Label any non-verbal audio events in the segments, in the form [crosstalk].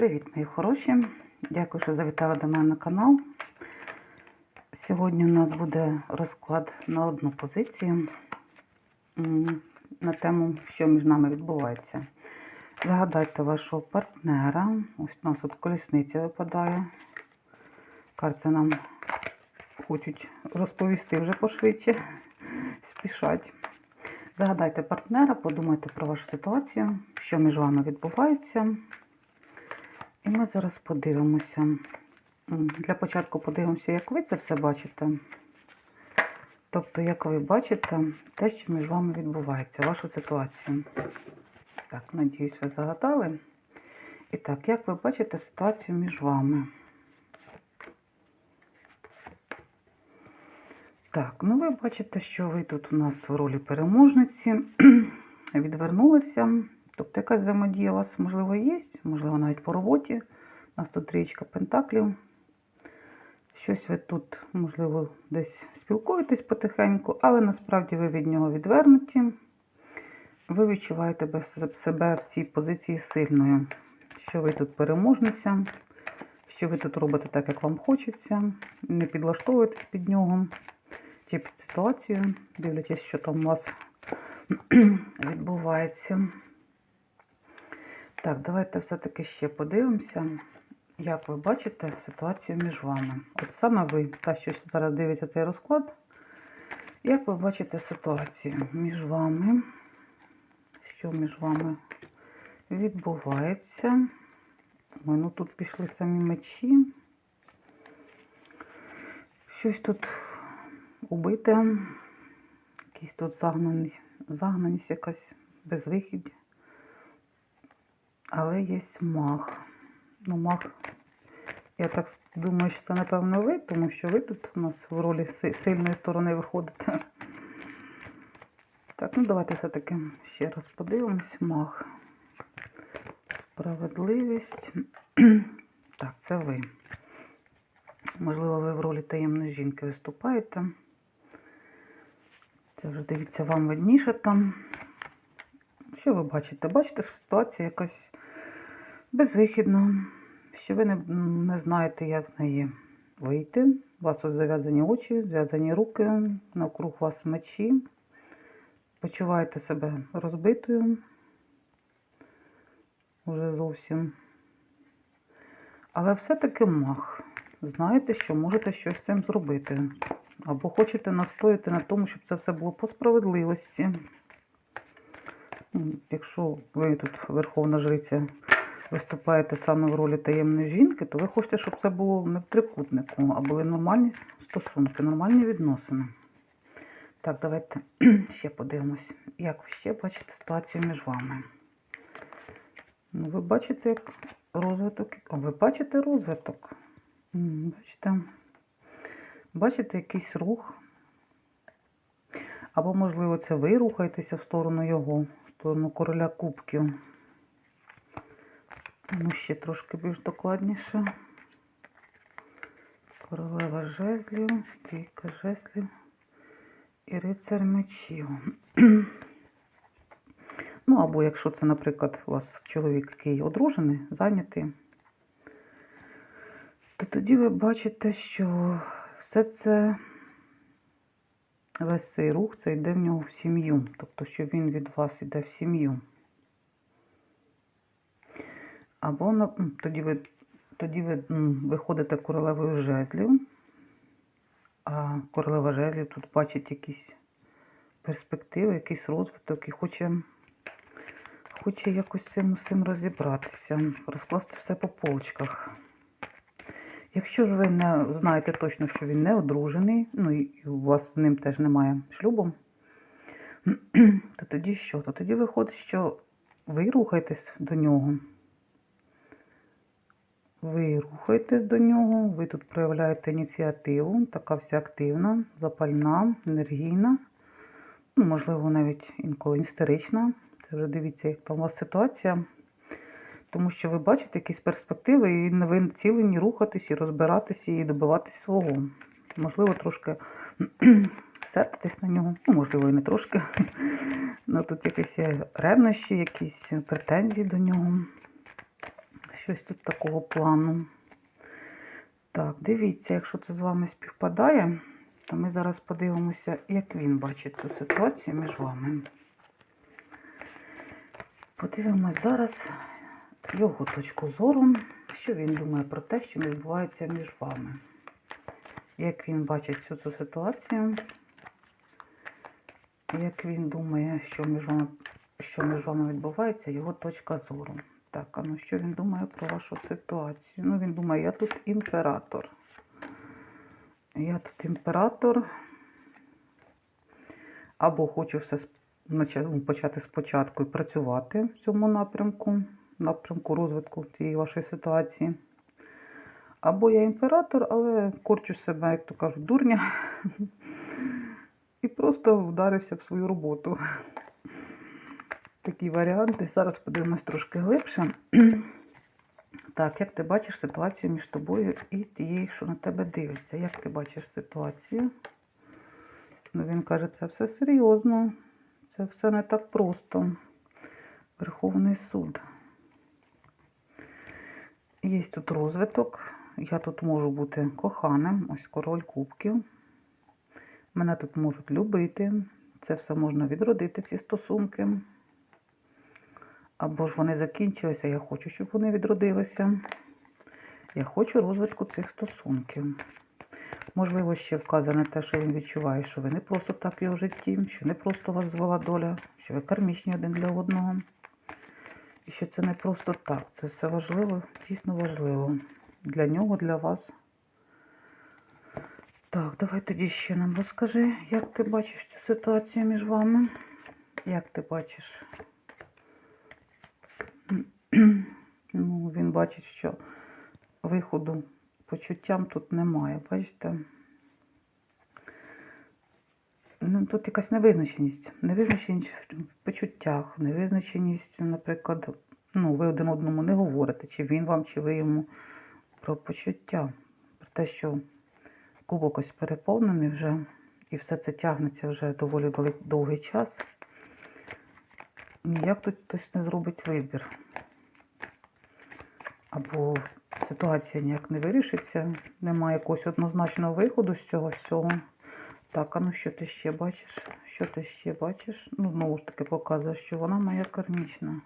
Привіт, мої хороші! Дякую, що завітали до мене на канал. Сьогодні у нас буде розклад на одну позицію на тему, що між нами відбувається. Загадайте вашого партнера. Ось у нас тут колісниця випадає. Карти нам хочуть розповісти вже пошвидше. Спішать. Загадайте партнера, подумайте про вашу ситуацію, що між вами відбувається. І ми зараз подивимося. Для початку подивимося, як ви це все бачите. Тобто, як ви бачите, те, що між вами відбувається, вашу ситуацію. Так, надіюсь, ви загадали. І так, як ви бачите ситуацію між вами? Так, ну ви бачите, що ви тут у нас в ролі переможниці [clears throat] відвернулися. Тобто якась взаємодія у вас, можливо, є, можливо, навіть по роботі. У нас тут трієчка пентаклів. Щось ви тут, можливо, десь спілкуєтесь потихеньку, але насправді ви від нього відвернуті. Ви відчуваєте себе в цій позиції сильною. Що ви тут переможниця, що ви тут робите так, як вам хочеться, не підлаштовуєтесь під нього чи під ситуацію, дивлячись, що там у вас [clears throat] відбувається. Так, давайте все-таки ще подивимося, як ви бачите ситуацію між вами. От саме ви, та, що зараз дивиться цей розклад, як ви бачите ситуацію між вами, що між вами відбувається? Ой, ну тут пішли самі мечі. Щось тут убите, якийсь тут загнаний, загнаність якась безвихідь. Але є маг. Ну, маг, я так думаю, що це, напевно, ви, тому що ви тут у нас в ролі сильної сторони виходите. Так, ну давайте все-таки ще раз подивимось. Маг. Справедливість. [clears throat] Так, це ви. Можливо, ви в ролі таємної жінки виступаєте. Це вже дивіться, вам видніше там. Що ви бачите? Бачите, ситуація якась безвихідна, що ви не, не знаєте, як з неї вийти. У вас зав'язані очі, зв'язані руки, навкруг вас мечі. Почуваєте себе розбитою вже зовсім. Але все-таки мах. Знаєте, що можете щось з цим зробити. Або хочете настояти на тому, щоб це все було по справедливості. Якщо ви тут верховна жриця виступаєте саме в ролі таємної жінки, то ви хочете, щоб це було не в трикутнику, а були нормальні стосунки, нормальні відносини. Так, давайте [clears throat] ще подивимось, як ви ще бачите ситуацію між вами. Ну, ви бачите, як розвиток. О, ви бачите розвиток. Бачите? Бачите якийсь рух. Або, можливо, це ви рухаєтеся в сторону його, в сторону короля кубків. Ну, ще трошки більш докладніше. Королева жезлів, трійка жезлів і рицар мечів. [clears throat] Ну, або якщо це, наприклад, у вас чоловік, який одружений, зайнятий, то тоді ви бачите, що все це, весь цей рух, це йде в нього в сім'ю. Тобто, що він від вас йде в сім'ю. Або тоді ви, тоді ви виходите королевою жезлів, а королева жезлів тут бачить якісь перспективи, якийсь розвиток і хоче, хоче якось цим усім розібратися, розкласти все по полочках. Якщо ж ви не знаєте точно, що він не одружений, ну і у вас з ним теж немає шлюбу, [clears throat] то тоді що? То тоді виходить, що ви рухаєтесь до нього. Ви рухаєтесь до нього, ви тут проявляєте ініціативу, така вся активна, запальна, енергійна, ну, можливо, навіть інколи істерична. Це вже дивіться, як там у вас ситуація. Тому що ви бачите якісь перспективи і ви націлені рухатись і розбиратися і добиватись свого. Можливо, трошки [clears throat] сердитись на нього, ну, можливо, і не трошки. [laughs] Ну, тут якісь ревнощі, якісь претензії до нього. Щось тут такого плану. Так, дивіться, якщо це з вами співпадає, то ми зараз подивимося, як він бачить цю ситуацію між вами. Подивимось зараз його точку зору, що він думає про те, що відбувається між вами. Як він бачить всю цю ситуацію, як він думає, що між вами, що між вами відбувається, його точка зору. Так, а ну що він думає про вашу ситуацію? Ну, він думає, я тут імператор. Я тут імператор. Або хочу все ну, почати спочатку і працювати в цьому напрямку, напрямку розвитку цієї вашої ситуації. Або я імператор, але корчу себе, як то кажуть, дурня. [laughs] І просто вдарився в свою роботу. Такі варіанти. Зараз подивимось трошки глибше. [clears throat] Так, як ти бачиш ситуацію між тобою і тією, що на тебе дивиться? Як ти бачиш ситуацію? Ну, він каже, це все серйозно, це все не так просто. Верховний суд. Є тут розвиток. Я тут можу бути коханим, ось король кубків. Мене тут можуть любити. Це все можна відродити, ці стосунки. Або ж вони закінчилися, я хочу, щоб вони відродилися. Я хочу розвитку цих стосунків. Можливо, ще вказане те, що він відчуває, що ви не просто так його житті, що не просто вас звела доля, що ви кармічні один для одного. І що це не просто так. Це все важливо, дійсно важливо. Для нього, для вас. Так, давай тоді ще нам розкажи, як ти бачиш цю ситуацію між вами. Як ти бачиш? [clears throat] Ну, він бачить, що виходу почуттям тут немає, бачите? Ну, тут якась невизначеність. Невизначеність в почуттях, невизначеність, наприклад, ну, ви один одному не говорите, чи він вам, чи ви йому про почуття. Про те, що кубок ось переповнений вже, і все це тягнеться вже доволі довгий час. Ніяк тут хтось не зробить вибір. Або ситуація ніяк не вирішиться, немає якогось однозначного виходу з цього всього. Так, а ну що ти ще бачиш? Що ти ще бачиш? Ну, знову ж таки показує, що вона моя кармічна.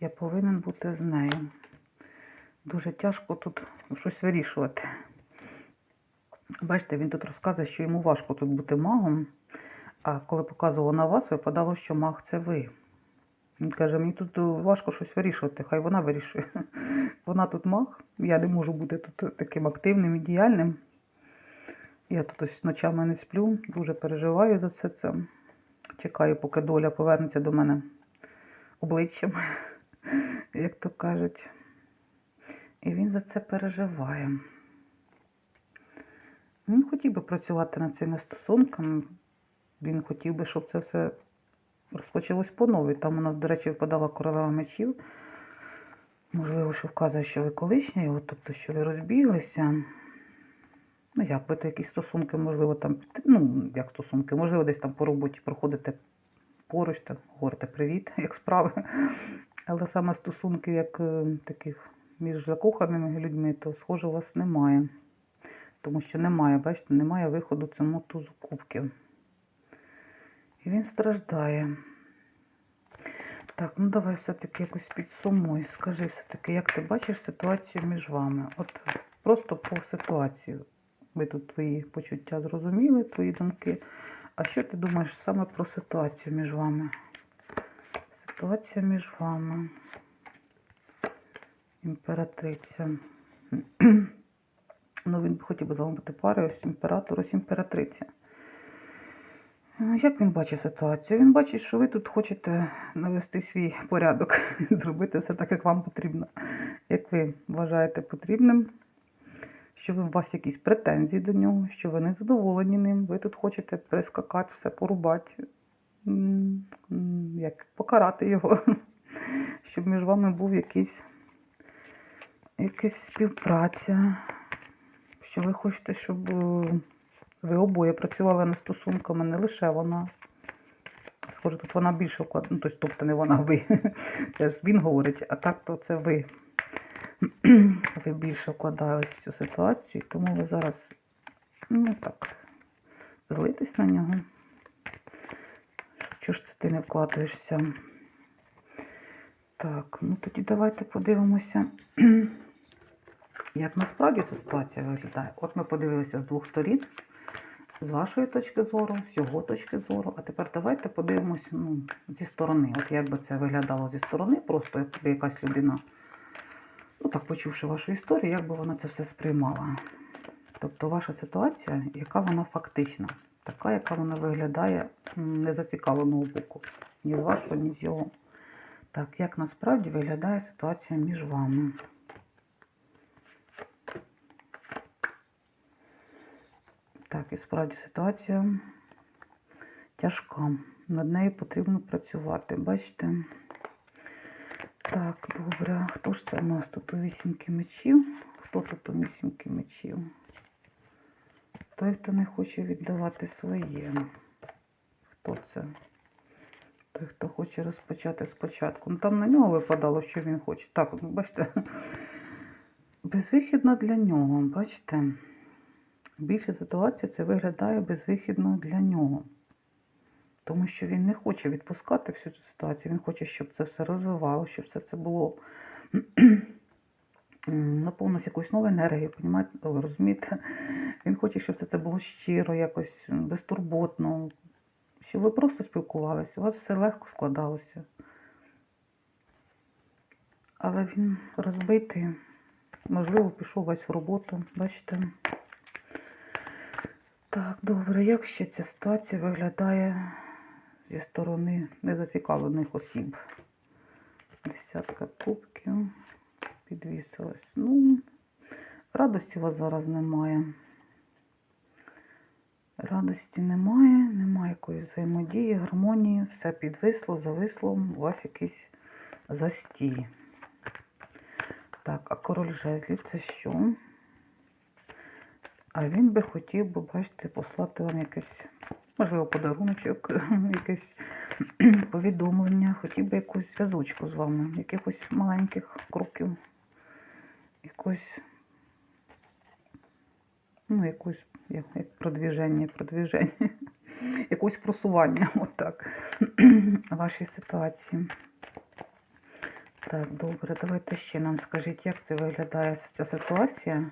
Я повинен бути з нею. Дуже тяжко тут щось вирішувати. Бачите, він тут розказує, що йому важко тут бути магом. А коли показував на вас, випадало, що маг це ви. Він каже, мені тут е, важко щось вирішувати, хай вона вирішує. [laughs] Вона тут маг, я не можу бути тут таким активним і діяльним. Я тут ось ночами не сплю, дуже переживаю за все це. Чекаю, поки доля повернеться до мене обличчям, [laughs] як то кажуть. І він за це переживає. Він хотів би працювати над цими стосунками. Він хотів би, щоб це все розпочалось по новій. Там у нас, до речі, випадала королева мечів. Можливо, що вказує, що ви колишня його, тобто, що ви розбіглися. Ну, як ви то якісь стосунки, можливо, там, ну, як стосунки, можливо, десь там по роботі проходите поруч, там, говорите привіт, [laughs] як справи. Але саме стосунків, як е, таких між закоханими людьми, то схоже у вас немає. Тому що немає, бачите, немає виходу цьому тузу кубків. І він страждає. Так, ну давай все-таки якось підсумуй. Скажи все-таки, як ти бачиш ситуацію між вами? От просто по ситуації. Ви тут твої почуття зрозуміли, твої думки. А що ти думаєш саме про ситуацію між вами? Ситуація між вами. Імператриця. [clears throat] Ну, він хотів би з вами бути парою, ось імператор, ось імператриця. Е, Як він бачить ситуацію? Він бачить, що ви тут хочете навести свій порядок, [laughs] зробити все так, як вам потрібно, як ви вважаєте потрібним, що у вас якісь претензії до нього, що ви не задоволені ним, ви тут хочете прискакати, все порубати, як покарати його, [laughs] щоб між вами був якийсь, якась співпраця, що ви хочете, щоб е, ви обоє працювали над стосунками, не лише вона. Схоже, тут вона більше вкладає. Ну, тобто, тобто не вона, ви. [laughs] Це ж він говорить, а так то це ви. [clears throat] ви більше вкладались в цю ситуацію, тому ви зараз, ну так, злитесь на нього. Чого ж це ти не вкладаєшся? Так, ну тоді давайте подивимося, [clears throat] як насправді ця ситуація виглядає. От ми подивилися з двох сторін, з вашої точки зору, з його точки зору. А тепер давайте подивимося ну, зі сторони. От як би це виглядало зі сторони, просто якби якась людина, ну так почувши вашу історію, як би вона це все сприймала. Тобто ваша ситуація, яка вона фактична, така, яка вона виглядає м, незацікавленого боку. Ні з вашого, ні з його. Так, як насправді виглядає ситуація між вами? Так, і справді ситуація тяжка. Над нею потрібно працювати. Бачите? Так, добре. Хто ж це у нас тут у вісімки мечів? Хто тут у вісімки мечів? Той, хто не хоче віддавати своє. Хто це? Той, хто хоче розпочати спочатку. Ну там на нього випадало, що він хоче. Так, ну, бачите, [laughs] безвихідна для нього, бачите? Більше ситуація це виглядає безвихідно для нього. Тому що він не хоче відпускати всю цю ситуацію. Він хоче, щоб це все розвивалося, щоб все це було [clears throat] м, наповнилося якоюсь новою енергією? Розумієте? Він хоче, щоб це, це було щиро, якось безтурботно, щоб ви просто спілкувалися, у вас все легко складалося. Але він розбитий, можливо, пішов весь в роботу, бачите? Так, добре, як ще ця ситуація виглядає зі сторони незацікавлених осіб? Десятка кубків підвісилась. Ну, радості у вас зараз немає. Радості немає, немає якоїсь взаємодії, гармонії, все підвисло, зависло, у вас якийсь застій. Так, а король жезлів це що? А він би хотів би, бачите, послати вам якесь, можливо, подаруночок, [laughs] якесь [clears throat] повідомлення, хотів би якусь зв'язочку з вами, якихось маленьких кроків, якось, ну, якусь, як, як продвіження, продвіження, [laughs] якось просування, [laughs] отак, [clears throat] вашій ситуації. Так, добре, давайте ще нам скажіть, як це виглядає ця ситуація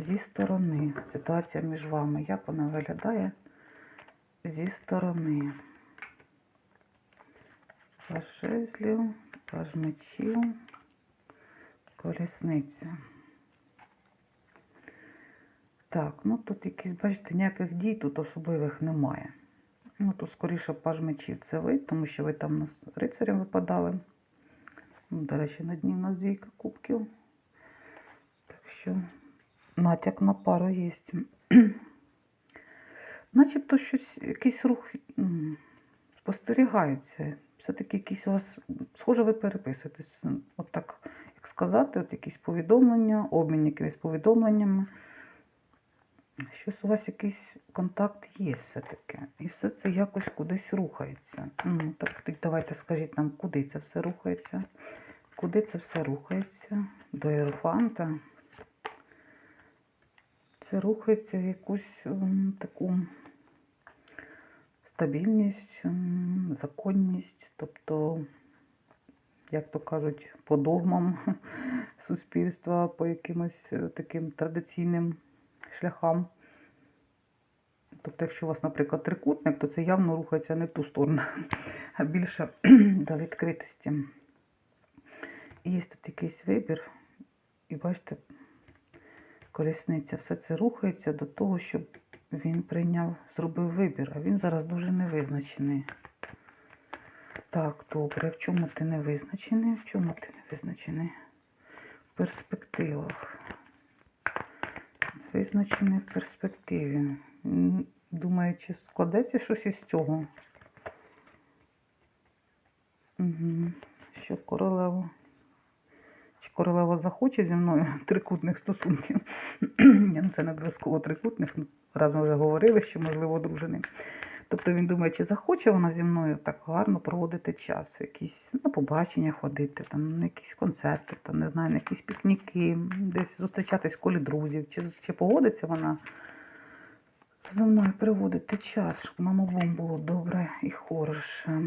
зі сторони. Ситуація між вами, як вона виглядає зі сторони. Паж жезлів, паж мечів, колісниця. Так, ну тут якісь, бачите, ніяких дій тут особливих немає. Ну, тут скоріше паж мечів це ви, тому що ви там нас рицарем випадали. Ну, До речі, на дні у нас двійка кубків. Так що натяк на пару є. [clears throat] Начебто щось, якийсь рух спостерігається. Все-таки якийсь у вас, схоже, ви переписуєтесь. От так, як сказати, от якісь повідомлення, обмін якимись повідомленнями. Щось у вас якийсь контакт є все-таки. І все це якось кудись рухається. Ну, так давайте скажіть нам, куди це все рухається? Куди це все рухається? До Єрофанта. Це рухається в якусь таку стабільність, законність, тобто, як то кажуть, по догмам [laughs] суспільства, по якимось е, таким традиційним шляхам. Тобто, якщо у вас, наприклад, трикутник, то це явно рухається не в ту сторону, а більше [clears throat] до відкритості. І є тут якийсь вибір, і бачите, колісниця, все це рухається до того, щоб він прийняв, зробив вибір, а він зараз дуже невизначений. Так, добре, в чому ти не визначений? В чому ти не визначений? В перспективах. Визначений в перспективі. Думаю, чи складеться щось із цього? Угу. Що королева? Королева захоче зі мною [laughs] трикутних стосунків? [clears throat] Ну це не обов'язково трикутних. ну, Раз ми вже говорили, що можливо одружений. Тобто він думає, чи захоче вона зі мною так гарно проводити час, якісь на побачення ходити, там, на якісь концерти, там, не знаю, на якісь пікніки, десь зустрічатись в колі друзів, чи, чи погодиться вона зі мною проводити час, щоб нам обом було добре і хороше.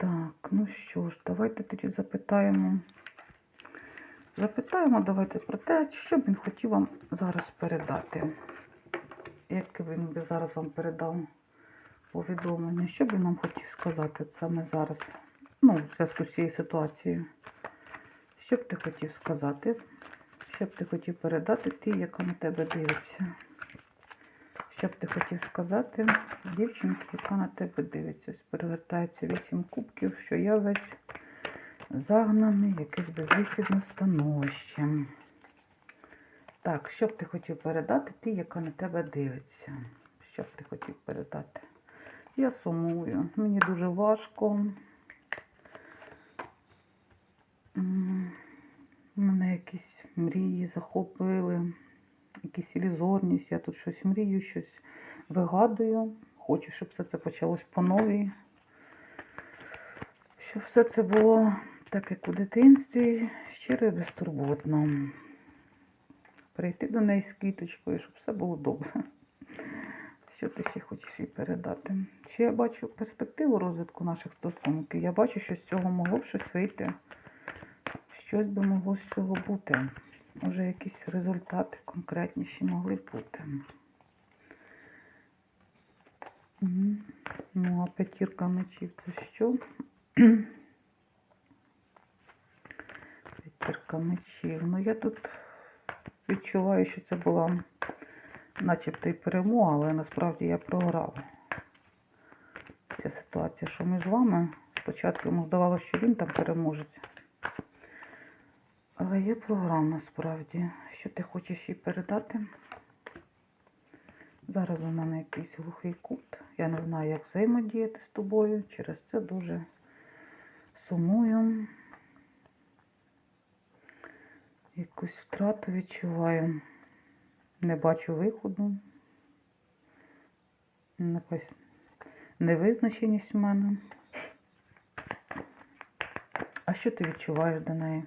Так, ну що ж, давайте тоді запитаємо. Запитаємо давайте про те, що б він хотів вам зараз передати. Як він би зараз вам передав повідомлення, що б він нам хотів сказати саме зараз? Ну, в зв'язку з цією ситуацією. Що б ти хотів сказати? Що б ти хотів передати тій, яка на тебе дивиться? Що б ти хотів сказати дівчинці, яка на тебе дивиться? Перевертається вісім кубків, що я весь загнаний, якесь безвихідне становище. Так, що б ти хотів передати тій, яка на тебе дивиться? Що б ти хотів передати? Я сумую, мені дуже важко. Мене якісь мрії захопили, якісь ілюзорність. Я тут щось мрію, щось вигадую. Хочу, щоб все це почалось по новій. Щоб все це було так, як у дитинстві, щиро і безтурботно. Прийти до неї з квіточкою, щоб все було добре. Що ти ще хочеш їй передати? Чи я бачу перспективу розвитку наших стосунків? Я бачу, що з цього могло б щось вийти. Щось би могло з цього бути. Може, якісь результати конкретніші могли бути. Ну, а п'ятірка мечів це що? П'ятірка мечів. Ну, я тут відчуваю, що це була начебто і перемога, але насправді я програв. Ця ситуація, що між вами. Спочатку йому здавалося, що він там переможець. Але я програв насправді. Що ти хочеш їй передати? Зараз у мене якийсь глухий кут. Я не знаю, як взаємодіяти з тобою. Через це дуже сумую. Якусь втрату відчуваю. Не бачу виходу. Якась невизначеність в мене. А що ти відчуваєш до неї?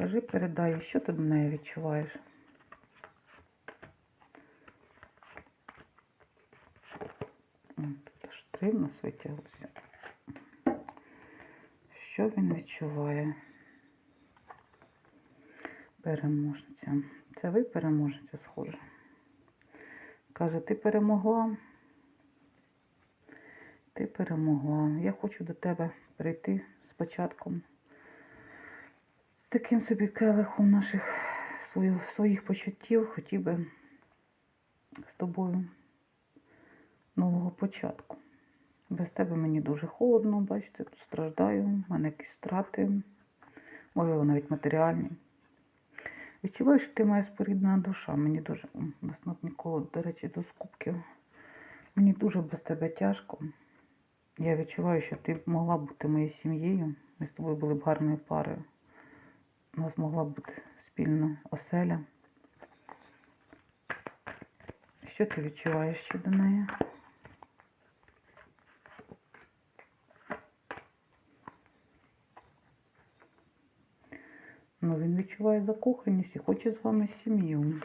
Скажи, передай, що ти до неї відчуваєш? Тут аж три в нас витяглося. Що він відчуває? Переможця. Це ви переможеця, схоже. Каже, ти перемогла. Ти перемогла. Я хочу до тебе прийти з початком. Таким собі келихом наших своїх почуттів. Хотів би з тобою нового початку. Без тебе мені дуже холодно, бачите, тут страждаю, в мене якісь втрати, можливо, навіть матеріальні. Відчуваю, що ти моя споріднена душа. Мені дуже. У нас ніколи, до речі, до скупків. Мені дуже без тебе тяжко. Я відчуваю, що ти могла бути моєю сім'єю. Ми з тобою були б гарною парою. У нас могла бути спільна оселя. Що ти відчуваєш щодо неї? Ну, він відчуває закоханість і хоче з вами сім'ю.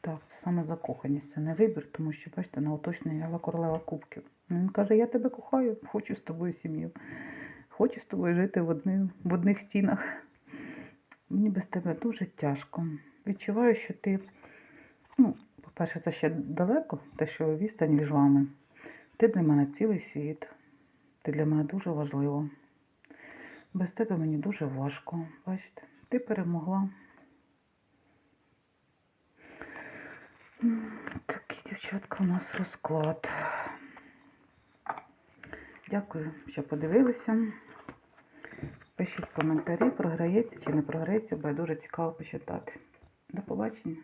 Так, це саме закоханість, це не вибір, тому що, бачите, на уточнення королева кубків. Ну, Він каже, я тебе кохаю, хочу з тобою сім'ю. Хочу з тобою жити в, одни, в одних стінах. Мені без тебе дуже тяжко. Відчуваю, що ти, ну, по-перше, це ще далеко, те, що відстань між вами. Ти для мене цілий світ. Ти для мене дуже важлива. Без тебе мені дуже важко. Бачите, ти перемогла. Такий, дівчатка, у нас розклад. Дякую, що подивилися. Пишіть коментарі, програється чи не програється, бо дуже цікаво почитати. До побачення.